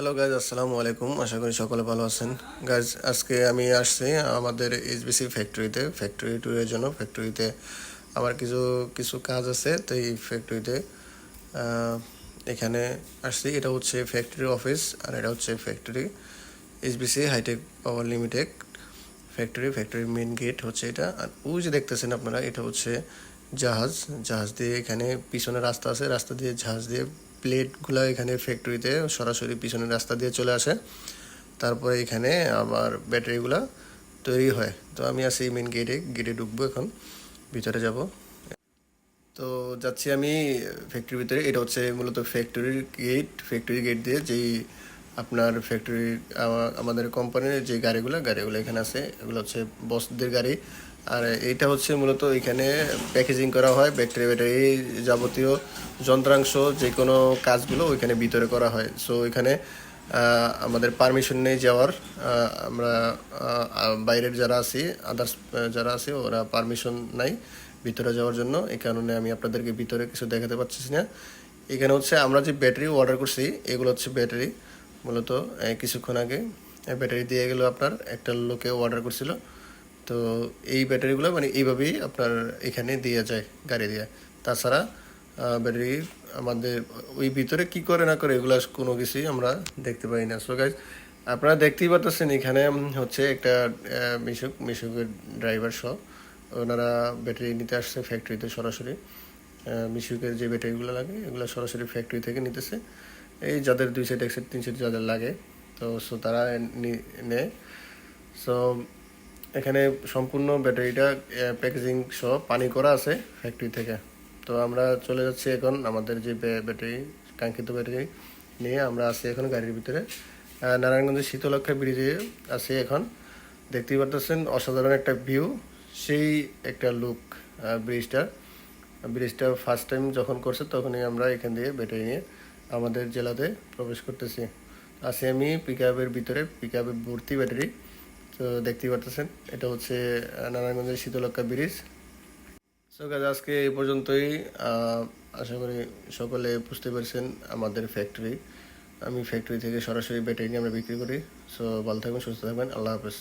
Hello guys আসসালামু আলাইকুম আশা করি সকলে ভালো আছেন। গাইজ আজকে আমি আসছি আমাদের এইচবিসি ফ্যাক্টরিতে ফ্যাক্টরি ট্যুরের জন্য। ফ্যাক্টরিতে আমার কিছু কিছু কাজ আছে, তো এই ফ্যাক্টরিতে এখানে আসছি। এটা হচ্ছে ফ্যাক্টরি অফিস আর এটা হচ্ছে factory HBC hitech power limited factory ফ্যাক্টরির মেন গেট হচ্ছে এটা। আর ওই যে দেখতেছেন আপনারা, এটা হচ্ছে জাহাজ। জাহাজ দিয়ে এখানে পিছনে রাস্তা আছে। রাস্তা দিয়ে জাহাজ দিয়ে প্লেটগুলো এখানে ফ্যাক্টরিতে সরাসরি পিছনের রাস্তা দিয়ে চলে আসে। তারপরে এখানে আবার ব্যাটারিগুলো তৈরি হয়। তো আমি আছি মেন গেটে গেটে ঢুকবো এখন। ভিতরে যাব। তো যাচ্ছি আমি ফ্যাক্টরির ভিতরে। এটা হচ্ছে মূলত ফ্যাক্টরির গেট ফ্যাক্টরি গেট দিয়ে যেই আপনার ফ্যাক্টরি আমাদের কোম্পানির যে গাড়িগুলো গাড়িগুলো এখানে আছে, এগুলো হচ্ছে বসদের গাড়ি। আর এইটা হচ্ছে মূলত এখানে প্যাকেজিং করা হয় ব্যাটারি ব্যাটারি যাবতীয় যন্ত্রাংশ যে কোনো কাজগুলো ওইখানে ভিতরে করা হয়। সো এখানে আমাদের পারমিশন নেই যাওয়ার আমরা বাইরের যারা আছি আদার্স যারা আছে, ওরা পারমিশন নাই ভিতরে যাওয়ার জন্য। এই কারণে আমি আপনাদেরকে ভিতরে কিছু দেখাতে পারছি না। এখানে হচ্ছে আমরা যে ব্যাটারি অর্ডার করছি, এগুলো হচ্ছে ব্যাটারি মূলত কিছুক্ষণ আগে ব্যাটারি দিয়ে গেলো আপনার, একটা লোকে অর্ডার করছিল। তো এই ব্যাটারিগুলো মানে এইভাবেই আপনার এখানে দিয়ে যায়, গাড়ি দিয়ে। তাছাড়া ব্যাটারি আমাদের ওই ভিতরে কি করে না করে এগুলো কোনো কিছুই আমরা দেখতে পাই না। সো গাইজ আপনারা দেখতেই পাচ্ছেন এখানে হচ্ছে একটা মিশুক, মিশুকের ড্রাইভার সহ ওনারা ব্যাটারি নিতে আসছে ফ্যাক্টরিতে সরাসরি। মিশুকের যে ব্যাটারিগুলো লাগে, এগুলো সরাসরি ফ্যাক্টরি থেকে নিতেছে। এই যাদের দুই সেট এক সেট তিন সেট যাদের লাগে, তো সো তারা নেয়। সো এখানে সম্পূর্ণ ব্যাটারিটা প্যাকেজিং সহ পানি করা আছে ফ্যাক্টরি থেকে। তো আমরা চলে যাচ্ছি এখন আমাদের যে ব্যাটারি, কাঙ্ক্ষিত ব্যাটারি নিয়ে আমরা আছি এখন গাড়ির ভিতরে। নারায়ণগঞ্জের শীতলক্ষা ব্রিজে আছি এখন। দেখতেই পারতেছেন, অসাধারণ একটা ভিউ সেই একটা লুক ব্রিজটার ব্রিজটা। ফার্স্ট টাইম যখন করছে, তখনই আমরা এখান দিয়ে ব্যাটারি নিয়ে আমাদের জেলাতে প্রবেশ করতেছি। আছি আমি পিক ভিতরে পিক ভর্তি ব্যাটারি তো দেখতেই পারতেছেন, এটা হচ্ছে নারায়ণগঞ্জের শীতলক্ষা ব্রিজ। সো গাছ আজকে এই পর্যন্তই। আশা করি সকলে বুঝতে পেরেছেন আমাদের ফ্যাক্টরি আমি ফ্যাক্টরি থেকে সরাসরি ব্যাটারি নিয়ে আমরা বিক্রি করি। সো ভালো থাকবেন, সুস্থ থাকবেন। আল্লাহ হাফেজ।